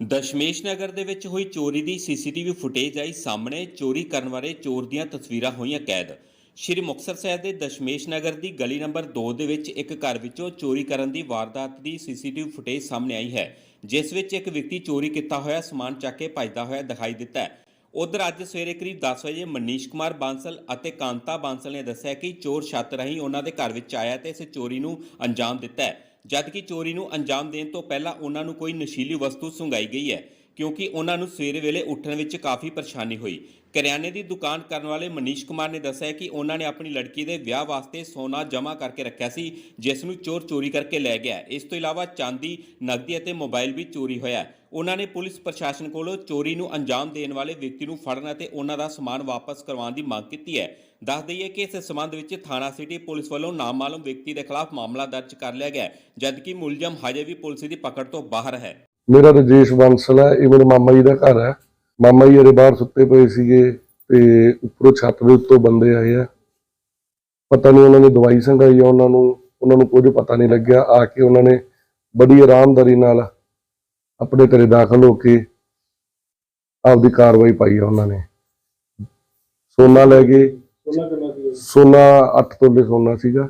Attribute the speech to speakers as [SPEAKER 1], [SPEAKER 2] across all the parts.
[SPEAKER 1] ਦਸ਼ਮੇਸ਼ ਨਗਰ ਦੇ ਵਿੱਚ ਹੋਈ ਚੋਰੀ ਦੀ ਸੀਸੀਟੀਵੀ ਫੁਟੇਜ ਆਈ ਸਾਹਮਣੇ ਚੋਰੀ ਕਰਨ ਵਾਲੇ ਚੋਰ ਦੀਆਂ ਤਸਵੀਰਾਂ ਹੋਈਆਂ ਕੈਦ। ਸ਼੍ਰੀ ਮੁਕਤਸਰ ਸਾਹਿਬ ਦੇ ਦਸ਼ਮੇਸ਼ ਨਗਰ ਦੀ ਗਲੀ ਨੰਬਰ 2 ਦੇ ਵਿੱਚ ਇੱਕ ਘਰ ਵਿੱਚੋਂ ਚੋਰੀ ਕਰਨ ਦੀ ਵਾਰਦਾਤ ਦੀ ਸੀਸੀਟੀਵੀ ਫੁਟੇਜ ਸਾਹਮਣੇ ਆਈ ਹੈ, ਜਿਸ ਵਿੱਚ ਇੱਕ ਵਿਅਕਤੀ ਚੋਰੀ ਕੀਤਾ ਹੋਇਆ ਸਮਾਨ ਚੱਕ ਕੇ ਭੱਜਦਾ ਹੋਇਆ ਦਿਖਾਈ ਦਿੱਤਾ ਹੈ। ਉਧਰ ਅੱਜ ਸਵੇਰੇ ਕਰੀਬ 10 ਵਜੇ ਮਨੀਸ਼ ਕੁਮਾਰ ਬਾਂਸਲ ਅਤੇ ਕਾਂਤਾ ਬਾਂਸਲ ਨੇ ਦੱਸਿਆ ਕਿ ਚੋਰ ਛੱਤ ਰਾਹੀਂ ਉਹਨਾਂ ਦੇ ਘਰ ਵਿੱਚ ਆਇਆ ਤੇ ਇਸ ਚੋਰੀ ਨੂੰ ਅੰਜਾਮ ਦਿੱਤਾ ਹੈ। ਜਦਕਿ ਚੋਰੀ ਨੂੰ ਅੰਜਾਮ ਦੇਣ ਤੋਂ ਪਹਿਲਾਂ ਉਹਨਾਂ ਨੂੰ ਕੋਈ ਨਸ਼ੀਲੀ ਵਸਤੂ ਸੁੰਘਾਈ ਗਈ ਹੈ। ਕਿਉਂਕਿ ਉਹਨਾਂ ਨੂੰ ਸਵੇਰੇ ਵੇਲੇ ਉੱਠਣ ਵਿੱਚ ਕਾਫੀ ਪਰੇਸ਼ਾਨੀ ਹੋਈ। ਕਰਿਆਨੇ ਦੀ ਦੁਕਾਨ ਕਰਨ ਵਾਲੇ ਮਨੀਸ਼ ਕੁਮਾਰ ਨੇ ਦੱਸਿਆ ਕਿ ਉਹਨਾਂ ਨੇ ਆਪਣੀ ਲੜਕੀ ਦੇ ਵਿਆਹ ਵਾਸਤੇ ਸੋਨਾ ਜਮ੍ਹਾਂ ਕਰਕੇ ਰੱਖਿਆ ਸੀ, ਜਿਸ ਨੂੰ ਚੋਰ ਚੋਰੀ ਕਰਕੇ ਲੈ ਗਿਆ। ਇਸ ਤੋਂ ਇਲਾਵਾ ਚਾਂਦੀ, ਨਕਦੀ ਅਤੇ ਮੋਬਾਈਲ ਵੀ ਚੋਰੀ ਹੋਇਆ। ਉਹਨਾਂ ਨੇ ਪੁਲਿਸ ਪ੍ਰਸ਼ਾਸਨ ਕੋਲੋਂ ਚੋਰੀ ਨੂੰ ਅੰਜਾਮ ਦੇਣ ਵਾਲੇ ਵਿਅਕਤੀ ਨੂੰ ਫੜਨ ਅਤੇ ਉਹਨਾਂ ਦਾ ਸਮਾਨ ਵਾਪਸ ਕਰਵਾਉਣ ਦੀ ਮੰਗ ਕੀਤੀ ਹੈ। ਦੱਸ ਦਈਏ ਕਿ ਇਸ ਸੰਬੰਧ ਵਿੱਚ ਥਾਣਾ ਸਿਟੀ ਪੁਲਿਸ ਵੱਲੋਂ ਨਾਮਾਲੂਮ ਵਿਅਕਤੀ ਦੇ ਖਿਲਾਫ ਮਾਮਲਾ ਦਰਜ ਕਰ ਲਿਆ ਗਿਆ ਜਦਕਿ ਮੁਲਜ਼ਮ ਹਜੇ ਵੀ ਪੁਲਿਸ ਦੀ ਪਕੜ ਤੋਂ ਬਾਹਰ ਹੈ।
[SPEAKER 2] ਮੇਰਾ ਰਜੇਸ਼ ਬੰਸਲ ਹੈ ਇਹ ਮੇਰੇ ਮਾਮਾ ਜੀ ਦਾ ਘਰ ਹੈ। ਮਾਮਾ ਜੀ ਇਹਦੇ ਬਾਹਰ ਸੁੱਤੇ ਪਏ ਸੀਗੇ ਤੇ ਉੱਪਰੋਂ ਛੱਤ ਦੇ ਉੱਤੋਂ ਬੰਦੇ ਆਏ ਆ। ਪਤਾ ਨਹੀਂ ਉਹਨਾਂ ਨੇ ਦਵਾਈ ਸੰਘਾਈ ਆ ਉਹਨਾਂ ਨੂੰ ਉਹਨਾਂ ਨੂੰ ਕੁਝ ਪਤਾ ਨਹੀਂ ਲੱਗਿਆ। ਆ ਕੇ ਉਹਨਾਂ ਨੇ ਬੜੀ ਆਰਾਮਦਾਰੀ ਨਾਲ ਆਪਣੇ ਘਰੇ ਦਾਖਲ ਹੋ ਕੇ ਆਪਦੀ ਕਾਰਵਾਈ ਪਾਈ ਆ ਉਹਨਾਂ ਨੇ। ਸੋਨਾ ਲੈ ਗਏ ਸੋਨਾ 8 ਤੋਲੇ ਸੋਨਾ ਸੀਗਾ।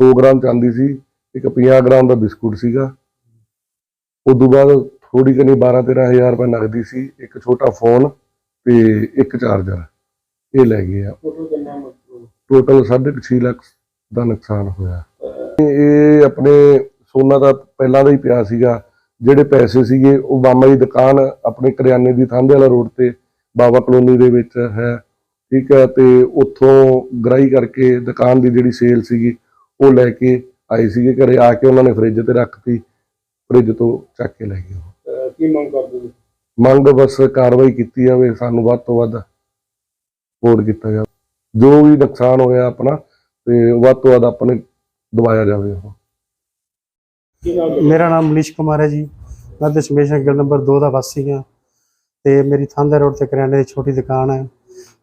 [SPEAKER 2] 100 ਗ੍ਰਾਮ ਚਾਂਦੀ ਸੀ ਇੱਕ 50 ਗ੍ਰਾਮ ਦਾ ਬਿਸਕੁਟ ਸੀਗਾ। ਉਦੋਂ ਬਾਅਦ ਥੋੜੀ ਕਨੀ 12 13000 ਰੁਪਏ ਨਗਦੀ ਸੀ ਇੱਕ ਛੋਟਾ ਫੋਨ ਤੇ ਇੱਕ ਚਾਰਜਰ ਇਹ ਲੈ ਗਏ ਆ। ਟੋਟਲ 6.5 ਲੱਖ ਦਾ ਨੁਕਸਾਨ ਹੋਇਆ। ਇਹ ਆਪਣੇ ਸੋਨਾ ਦਾ ਪਹਿਲਾਂ ਦਾ ਹੀ ਪਿਆ ਸੀਗਾ ਜਿਹੜੇ ਪੈਸੇ ਸੀਗੇ ਉਹ ਮਾਮਾ ਦੀ ਦੁਕਾਨ ਆਪਣੇ ਕਰਿਆਨੇ ਦੀ ਥਾਂਦੇ ਵਾਲਾ ਰੋਡ ਤੇ ਬਾਬਾ ਕਲੋਨੀ ਦੇ ਵਿੱਚ ਹੈ ਠੀਕ ਹੈ ਤੇ ਉੱਥੋਂ ਗ੍ਰਾਈ ਕਰਕੇ ਦੁਕਾਨ ਦੀ ਜਿਹੜੀ ਸੇਲ ਸੀਗੀ ਉਹ ਲੈ ਕੇ ਆਏ ਸੀਗੇ ਘਰੇ ਆ ਕੇ ਉਹਨਾਂ ਨੇ ਫ੍ਰਿਜ ਤੇ ਰੱਖਤੀ। ਫ੍ਰਿਜ ਤੋਂ ਚੱਕ ਕੇ ਲੈ ਗਏ ਉਹ।
[SPEAKER 3] ਕੀ ਮੰਗ ਕਰਦੇ ਹੋ?
[SPEAKER 2] ਮੰਗ ਬਸ ਕਾਰਵਾਈ ਕੀਤੀ ਜਾਵੇ ਸਾਨੂੰ ਵੱਧ ਤੋਂ ਵੱਧ ਹੋਰ ਕੀਤਾ ਜਾਵੇ। ਜੋ ਵੀ ਨੁਕਸਾਨ ਹੋਇਆ ਆਪਣਾ ਤੇ ਵੱਧ ਤੋਂ ਵੱਧ ਆਪਣੇ ਦਵਾਇਆ ਜਾਵੇ ਉਹ।
[SPEAKER 3] ਕੀ ਨਾਮ
[SPEAKER 4] ਮੇਰਾ ਨਾਮ ਮਨੀਸ਼ ਕੁਮਾਰ ਹੈ ਜੀ। ਮੈਂ ਦਸ਼ਮੇਸ਼ ਨਗਰ ਨੰਬਰ 2 ਦਾ ਵਾਸੀ ਹਾਂ। ਤੇ ਮੇਰੀ ਥਾਂਦੇ ਰੋਡ ਤੇ ਕਰਿਆਨੇ ਦੀ ਛੋਟੀ ਦੁਕਾਨ ਹੈ।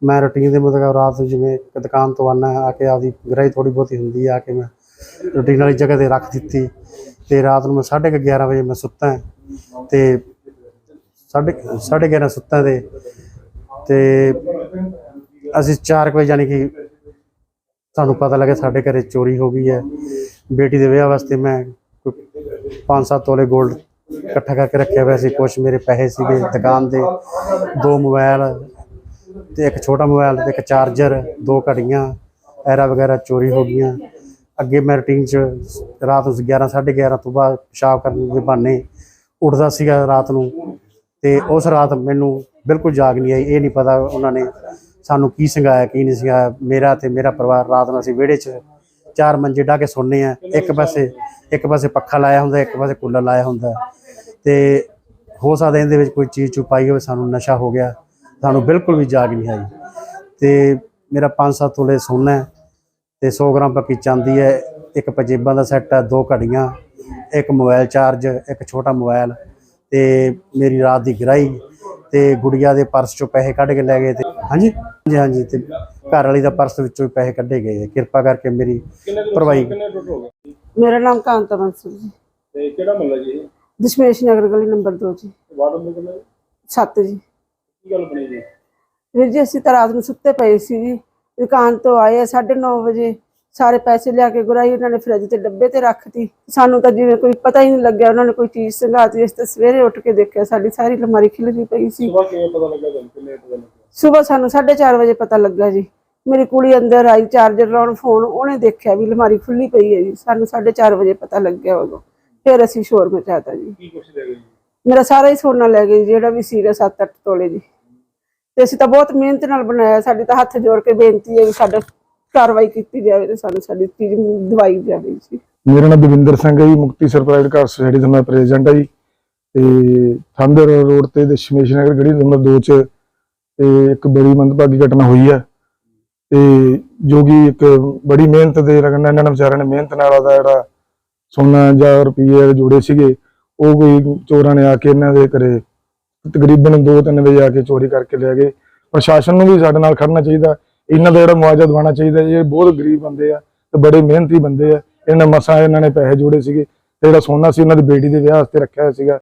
[SPEAKER 4] ਮੈਂ ਰੁਟੀਨ ਦੇ ਮੁਤਾਬਕ ਰਾਤ ਨੂੰ ਜਿਵੇਂ ਇੱਕ ਦੁਕਾਨ ਤੋਂ ਆਉਣਾ ਆ ਕੇ ਆਪਦੀ ਗਰਾਈ ਥੋੜੀ ਬਹੁਤੀ ਹੁੰਦੀ ਆ ਕੇ ਮੈਂ ਰੁਟੀਨ ਵਾਲੀ ਜਗ੍ਹਾ ਤੇ ਰੱਖ ਦਿੱਤੀ ਤੇ ਰਾਤ ਨੂੰ ਮੈਂ 11:30 ਵਜੇ ਮੈਂ ਸੁੱਤਾ ਤੇ ਸਾਢੇ ਸਾਢੇ 11 ਸੁੱਤਾ ਤੇ ਤੇ ਅਸੀਂ 4 ਵਜੇ ਜਾਣੀ ਕਿ ਸਾਨੂੰ ਪਤਾ ਲੱਗਿਆ ਸਾਡੇ ਘਰੇ ਚੋਰੀ ਹੋ ਗਈ ਹੈ। ਬੇਟੀ ਦੇ ਵਿਆਹ ਵਾਸਤੇ ਮੈਂ ਪੰਜ ਸੱਤ ਤੋਲੇ 골ਡ ਇਕੱਠਾ ਕਰਕੇ ਰੱਖਿਆ ਹੋਇਆ ਸੀ। ਕੁਝ ਮੇਰੇ ਪੈਸੇ ਸੀਗੇ ਦੁਕਾਨ ਦੇ, ਦੋ ਮੋਬਾਈਲ ਤੇ ਇੱਕ ਛੋਟਾ ਮੋਬਾਈਲ ਤੇ ਇੱਕ ਚਾਰਜਰ, ਦੋ ਘੜੀਆਂ, ਐਰਾ ਵਗੈਰਾ ਚੋਰੀ ਹੋ ਗਈਆਂ। ਅੱਗੇ ਮੈਂ ਰੂਟੀਨ ਚ ਰਾਤ ਨੂੰ 11 11:30 ਤੋਂ ਬਾਅਦ ਪਿਸ਼ਾਬ ਕਰਨ ਦੇ ਬਹਾਨੇ ਉੱਠਦਾ ਸੀਗਾ ਰਾਤ ਨੂੰ ਤੇ ਉਸ ਰਾਤ ਮੈਨੂੰ ਬਿਲਕੁਲ ਜਾਗ ਨਹੀਂ ਆਈ। ਇਹ ਨਹੀਂ ਪਤਾ ਉਹਨਾਂ ਨੇ ਸਾਨੂੰ ਕੀ ਸੰਗਾਇਆ, ਕੀ ਨਹੀਂ ਸੰਗਾਇਆ। ਮੇਰਾ ਤੇ ਮੇਰਾ ਪਰਿਵਾਰ ਰਾਤ ਨੂੰ ਅਸੀਂ ਵਿਹੜੇ 'ਚ ਚਾਰ ਮੰਜੇ ਢਾ ਕੇ ਸੌਂਦੇ ਆ ਇੱਕ ਪਾਸੇ ਇੱਕ ਪਾਸੇ ਪੱਖਾ ਲਾਇਆ ਹੁੰਦਾ, ਇੱਕ ਪਾਸੇ ਕੂਲਰ ਲਾਇਆ ਹੁੰਦਾ। ਤੇ ਹੋ ਸਕਦਾ ਇਹਦੇ ਵਿੱਚ ਕੋਈ ਚੀਜ਼ ਚੁਪਾਈ ਹੋਵੇ, ਸਾਨੂੰ ਨਸ਼ਾ ਹੋ ਗਿਆ। ਸਾਨੂੰ ਬਿਲਕੁਲ ਵੀ ਜਾਗ ਨਹੀਂ ਆਈ। ਤੇ ਮੇਰਾ 5-7 ਤੋਲੇ ਸੋਨਾ ਹੈ। ਤੇ 100 ਗ੍ਰਾਮ ਪੱਕੀ ਚਾਂਦੀ ਹੈ ਇੱਕ ਪਜੇਬਾਂ ਦਾ ਸੈੱਟ ਹੈ ਦੋ ਘੜੀਆਂ ਇੱਕ ਮੋਬਾਈਲ ਚਾਰਜ ਇੱਕ ਛੋਟਾ ਮੋਬਾਈਲ ਤੇ ਮੇਰੀ ਰਾਤ ਦੀ ਗਰਾਈ ਤੇ ਗੁੜੀਆ ਦੇ ਪਰਸ ਚੋਂ ਪੈਸੇ ਕੱਢ ਕੇ ਲੈ ਗਏ ਤੇ ਹਾਂਜੀ ਹਾਂਜੀ ਹਾਂਜੀ ਤੇ ਘਰ ਵਾਲੀ ਦਾ ਪਰਸ ਵਿੱਚੋਂ ਵੀ ਪੈਸੇ ਕੱਢੇ ਗਏ ਆ। ਕਿਰਪਾ ਕਰਕੇ ਮੇਰੀ ਭਰਵਾਈ।
[SPEAKER 5] ਮੇਰਾ ਨਾਮ ਕਾਂਤਾ ਬੰਸਲ ਜੀ
[SPEAKER 3] ਤੇ ਕਿਹੜਾ ਮਹੱਲਾ ਜੀ ਇਹ?
[SPEAKER 5] ਦਸ਼ਮੇਸ਼ ਨਗਰ ਗਲੀ ਨੰਬਰ 2 ਜੀ
[SPEAKER 3] ਵਾਰਡ ਨੰਬਰ ਕਿੰਨਾ ਜੀ?
[SPEAKER 5] 7 ਜੀ
[SPEAKER 3] ਕੀ ਗੱਲ ਬਣੀ ਜੀ
[SPEAKER 5] ਵੀਰ ਜੀ ਅਸੀਂ ਤਾਂ ਰਾਤ ਨੂੰ ਸੁੱਤੇ ਪਏ ਸੀ ਜੀ ਦੁਕਾਨ ਤੋਂ ਆਏ 9:30 ਵਜੇ। ਸਾਰੇ ਪੈਸੇ ਲਿਆ ਕੇ ਗੁਰਾਈ ਉਹਨਾਂ ਨੇ ਫਰਿੱਜ ਤੇ ਡੱਬੇ ਤੇ ਰੱਖਤੀ। ਸਾਨੂੰ ਤਾਂ ਜਿਵੇਂ ਕੋਈ ਪਤਾ ਹੀ ਨਹੀਂ ਲੱਗਿਆ ਉਹਨਾਂ ਨੇ ਕੋਈ ਚੀਜ਼ ਸੰਘਾਤੀ। ਇਸ ਤੇ ਸਵੇਰੇ ਉੱਠ ਕੇ ਦੇਖਿਆ ਸਾਡੀ ਸਾਰੀ ਅਲਮਾਰੀ ਖਿਲਰੀ ਪਈ ਸੀ।
[SPEAKER 3] ਸਵੇਰ ਕਿਵੇਂ ਪਤਾ ਲੱਗਾ ਤੁਹਾਨੂੰ? ਕਿੰਨੇ ਪਤਾ ਲੱਗਾ?
[SPEAKER 5] ਸਵੇਰ ਸਾਨੂੰ 4:30 ਵਜੇ ਪਤਾ ਲੱਗਾ ਜੀ। ਮੇਰੀ ਕੁੜੀ ਅੰਦਰ ਆਈ ਚਾਰਜਰ ਲਾਉਣ ਫੋਨ ਉਹਨੇ ਦੇਖਿਆ ਵੀ ਅਲਮਾਰੀ ਖੁੱਲੀ ਪਈ ਹੈ ਜੀ। ਸਾਨੂੰ 4:30 ਵਜੇ ਪਤਾ ਲੱਗਿਆ ਉਦੋਂ। ਫਿਰ ਅਸੀਂ ਸ਼ੋਰ ਮਚਾਤਾ ਜੀ।
[SPEAKER 3] ਕੀ ਕੁਛ ਲੈ ਗਏ ਜੀ?
[SPEAKER 5] ਮੇਰਾ ਸਾਰਾ ਹੀ ਸੋਨਾ ਲੈ ਗਏ ਜੀ, ਜਿਹੜਾ ਵੀ ਸੀਗਾ 7-8 ਤੋਲੇ ਜੀ। ਤੇ ਅਸੀਂ ਤਾਂ ਬਹੁਤ ਮਿਹਨਤ ਨਾਲ ਬਣਾਇਆ, ਸਾਡੀ ਤਾਂ ਹੱਥ ਜੋੜ ਕੇ ਬੇਨਤੀ ਹੈ ਵੀ ਸਾਡਾ ਕਾਰਵਾਈ ਕੀਤੀ ਜਾਵੇ ਤੇ ਸਾਨੂੰ ਸਾਡੀ ਚੀਜ਼ ਦਵਾਈ ਜਾਵੇ ਜੀ।
[SPEAKER 6] ਮੇਰਾ ਨਾਮ ਦਵਿੰਦਰ ਸਿੰਘ ਹੈ ਜੀ, ਮੁਕਤੀ ਸਰਪ੍ਰਾਈਜ਼ ਕਾਰ ਸੁਸਾਇਟੀ ਦਾ ਮੈਂ ਪ੍ਰੈਜ਼ੀਡੈਂਟ ਹਾਂ ਜੀ। ਤੇ ਥੰਦਰ ਰੋਡ ਤੇ ਦਸ਼ਮੇਸ਼ ਨਗਰ ਗੜੀ ਨੰਬਰ 2 ਚ ਤੇ ਇੱਕ ਬੜੀ ਮੰਦਭਾਗੀ ਘਟਨਾ ਹੋਈ ਹੈ। ਤੇ ਜੋ ਕਿ ਇੱਕ ਬੜੀ ਮਿਹਨਤ ਦੇ ਲਗਨ ਇਹਨਾਂ ਨੇ ਵਿਚਾਰਿਆਂ ਨੇ ਮਿਹਨਤ ਨਾਲ ਆਦਾ ਜਿਹੜਾ ਸੋਨਾ ਜਾਂ ਰੁਪਈਏ ਜੋੜੇ ਸੀਗੇ, ਉਹ ਕੋਈ ਚੋਰਾਂ ਨੇ ਆ ਕੇ ਇਹਨਾਂ ਦੇ ਘਰੇ ਤਕਰੀਬਨ 2-3 ਵਜੇ ਆ ਕੇ ਚੋਰੀ ਕਰਕੇ ਲੈ ਗਏ। ਪ੍ਰਸ਼ਾਸਨ ਨੂੰ ਵੀ ਸਾਡੇ ਨਾਲ ਖੜਨਾ ਚਾਹੀਦਾ। ਇਹਨਾਂ ਦਾ ਜਿਹੜਾ ਮੁਆਵਜ਼ਾ ਦਵਾਉਣਾ ਚਾਹੀਦਾ ਇਹ ਬਹੁਤ ਗਰੀਬ ਬੰਦੇ ਆ ਤੇ ਬੜੇ ਮਿਹਨਤੀ ਬੰਦੇ ਆ। ਇਹਨਾਂ ਮਸਾਂ, ਇਹਨਾਂ ਨੇ ਪੈਸੇ ਜੋੜੇ ਸੀਗੇ ਤੇ ਜਿਹੜਾ ਸੋਨਾ ਸੀ, ਉਹਨਾਂ ਦੀ ਬੇਟੀ ਦੇ ਵਿਆਹ ਵਾਸਤੇ ਰੱਖਿਆ ਹੋਇਆ ਸੀਗਾ।